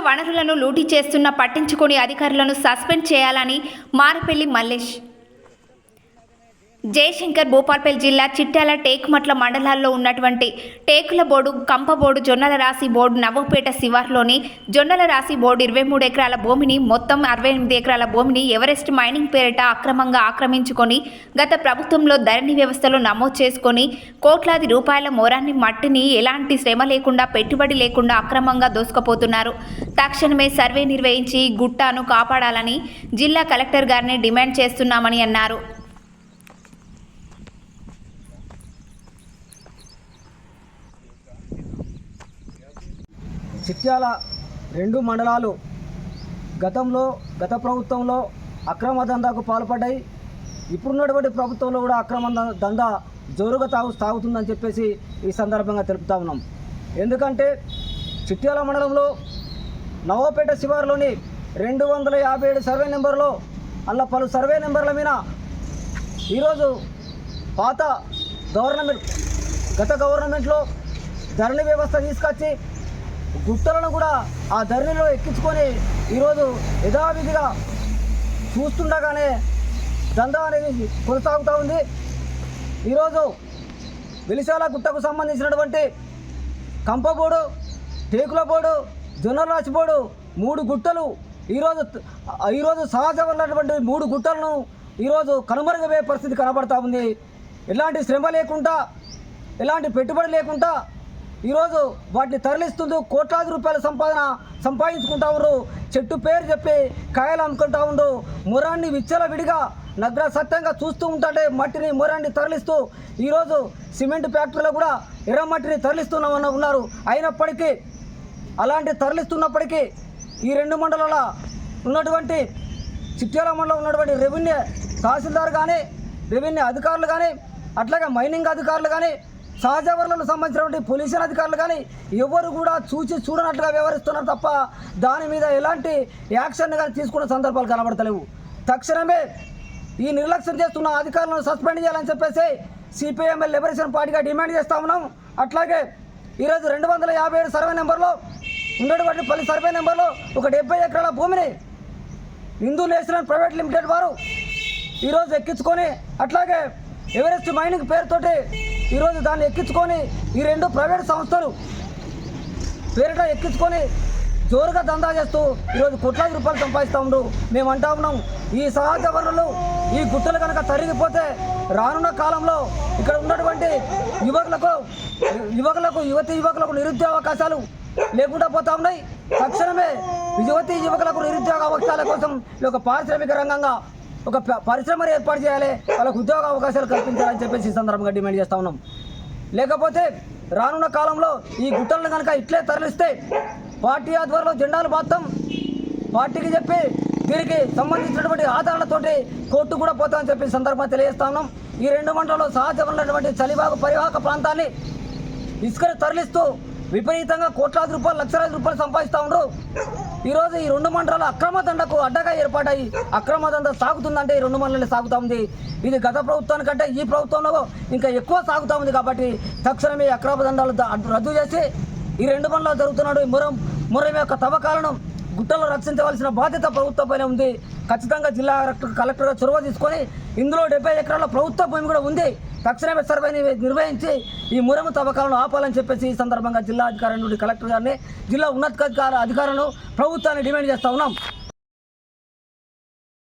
వనరులను లూటీ చేస్తున్న పట్టించుకుని అధికారులను సస్పెండ్ చేయాలని మారపల్లి మల్లేష్ జయశంకర్ భూపాల్పల్లి జిల్లా చిట్యాల టేకుమట్ల మండలాల్లో ఉన్నటువంటి టేకుల బోర్డు కంపబోర్డు జొన్నల రాశి బోర్డు నవ్వపేట శివార్లోని జొన్నల రాశి బోర్డు ఇరవై మూడు ఎకరాల భూమిని మొత్తం అరవై ఎనిమిది ఎకరాల భూమిని ఎవరెస్ట్ మైనింగ్ పేరిట అక్రమంగా ఆక్రమించుకొని గత ప్రభుత్వంలో ధరణి వ్యవస్థలో నమోదు చేసుకొని కోట్లాది రూపాయల మొరాన్ని మట్టిని ఎలాంటి శ్రమ లేకుండా పెట్టుబడి లేకుండా అక్రమంగా దోసుకుపోతున్నారు. తక్షణమే సర్వే నిర్వహించి గుట్టాను కాపాడాలని జిల్లా కలెక్టర్ గారిని డిమాండ్ చేస్తున్నామని అన్నారు. చిట్యాల రెండు మండలాలు గతంలో గత ప్రభుత్వంలో అక్రమ దందాకు పాల్పడ్డాయి. ఇప్పుడున్నటువంటి ప్రభుత్వంలో కూడా అక్రమ దందా జోరుగా తాగు సాగుతుందని చెప్పేసి ఈ సందర్భంగా తెలుపుతా ఉన్నాం. ఎందుకంటే చిట్యాల మండలంలో నవపేట శివారులోని రెండు వందల యాభై ఏడు సర్వే నెంబర్లో అలా పలు సర్వే నెంబర్ల మీద ఈరోజు పాత గవర్నమెంట్ గత గవర్నమెంట్లో ధరణి వ్యవస్థ తీసుకొచ్చి గుట్టలను కూడా ఆ ధరణిలో ఎక్కించుకొని ఈరోజు యథావిధిగా చూస్తుండగానే దందా అనేది కొనసాగుతూ ఉంది. ఈరోజు వెలిశాల గుట్టకు సంబంధించినటువంటి కంపబోడు టేకులబోడు బోడు మూడు గుట్టలు ఈరోజు ఈరోజు సహజ ఉన్నటువంటి మూడు గుట్టలను ఈరోజు కనుమరుగపోయే పరిస్థితి కనబడతా ఉంది. ఎలాంటి శ్రమ లేకుండా ఎలాంటి పెట్టుబడి లేకుండా ఈరోజు వాటిని తరలిస్తుంది కోట్లాది రూపాయల సంపాదన సంపాదించుకుంటా ఉన్నారు చెట్టు పేరు చెప్పి కాయలు అమ్ముకుంటా ఉండు మురాన్ని విచ్చల విడిగా నగ్ర సత్యంగా చూస్తూ ఉంటాడే మట్టిని మురాన్ని తరలిస్తూ ఈరోజు సిమెంట్ ఫ్యాక్టరీలో కూడా ఎర్ర మట్టిని తరలిస్తున్నామన్న ఉన్నారు. అయినప్పటికీ అలాంటి తరలిస్తున్నప్పటికీ ఈ రెండు మండలాల ఉన్నటువంటి చిట్యాల మండలం ఉన్నటువంటి రెవెన్యూ తహసీల్దార్ కానీ రెవెన్యూ అధికారులు కానీ అట్లాగే మైనింగ్ అధికారులు కానీ సహజ వనరులకు సంబంధించినటువంటి పొల్యూషన్ అధికారులు కానీ ఎవరు కూడా చూసి చూడనట్టుగా వ్యవహరిస్తున్నారు తప్ప దాని మీద ఎలాంటి యాక్షన్ కానీ తీసుకున్న సందర్భాలు కనబడతలేవు. తక్షణమే ఈ నిర్లక్ష్యం చేస్తున్న అధికారులను సస్పెండ్ చేయాలని చెప్పేసి సిపిఎంఎల్ లిబరేషన్ పార్టీగా డిమాండ్ చేస్తా ఉన్నాం. అట్లాగే ఈరోజు రెండు వందల యాభై ఏడు సర్వే నెంబర్లో ఉన్నటువంటి పలు సర్వే నెంబర్లో ఒక డెబ్బై ఎకరాల భూమిని హిందూ నేషనల్ ప్రైవేట్ లిమిటెడ్ వారు ఈరోజు ఎక్కించుకొని అట్లాగే ఎవరెస్ట్ మైనింగ్ పేరుతోటి ఈరోజు దాన్ని ఎక్కించుకొని ఈ రెండు ప్రైవేట్ సంస్థలు పేరిట ఎక్కించుకొని జోరుగా దందా చేస్తూ ఈరోజు కోట్లాది రూపాయలు సంపాదిస్తూ ఉండు. మేము అంటా ఉన్నాం. ఈ సహజ వనరులు ఈ గుట్టలు కనుక తరిగిపోతే రానున్న కాలంలో ఇక్కడ ఉన్నటువంటి యువకులకు యువకులకు యువతి యువకులకు నిరుద్యోగ అవకాశాలు లేకుండా పోతా ఉన్నాయి. తక్షణమే యువతి యువకులకు నిరుద్యోగ అవకాశాల కోసం ఈ యొక్క పారిశ్రామిక రంగంగా ఒక ప- పరిశ్రమను ఏర్పాటు చేయాలి. వాళ్ళకు ఉద్యోగ అవకాశాలు కల్పించాలని చెప్పేసి ఈ సందర్భంగా డిమాండ్ చేస్తా ఉన్నాం. లేకపోతే రానున్న కాలంలో ఈ గుట్టలను కనుక ఇట్లే తరలిస్తే పార్టీ ఆధ్వర్యంలో జెండాలు మాత్రం పార్టీకి చెప్పి దీనికి సంబంధించినటువంటి ఆధారాలతోటి కోర్టు కూడా పోతామని చెప్పి సందర్భం సందర్భంగా తెలియజేస్తా ఉన్నాం. ఈ రెండు మండలంలో సహజ ఉన్నటువంటి చలివాగు పరివాహక ప్రాంతాన్ని ఇసుకను తరలిస్తూ విపరీతంగా కోట్లాది రూపాయలు లక్షలాది రూపాయలు సంపాదిస్తూ ఉండరు. ఈరోజు ఈ రెండు మండలాలు అక్రమ దండకు అడ్డగా ఏర్పాటాయి అక్రమ దండ సాగుతుందంటే ఈ రెండు మండలాలు సాగుతూ ఉంది. ఇది గత ప్రభుత్వానికంటే ఈ ప్రభుత్వంలో ఇంకా ఎక్కువ సాగుతూ ఉంది కాబట్టి తక్షణమే అక్రమ దండాలు రద్దు చేసి ఈ రెండు మండలాలు జరుగుతున్నాడు. ఈ మురం మురం యొక్క తవ్వకాలను గుట్టలు రక్షించవలసిన బాధ్యత ప్రభుత్వంపైనే ఉంది. ఖచ్చితంగా జిల్లా కలెక్టర్ చొరవ తీసుకొని ఇందులో డెబ్బై ఎకరాల ప్రభుత్వ భూమి కూడా ఉంది. తక్షణమే సర్వేని నిర్వహించి ఈ మురము తవ్వకాలను ఆపాలని చెప్పేసి ఈ సందర్భంగా జిల్లా అధికారి నుండి కలెక్టర్ గారిని జిల్లా ఉన్నతాధికార అధికారులను ప్రభుత్వాన్ని డిమాండ్ చేస్తా ఉన్నాం.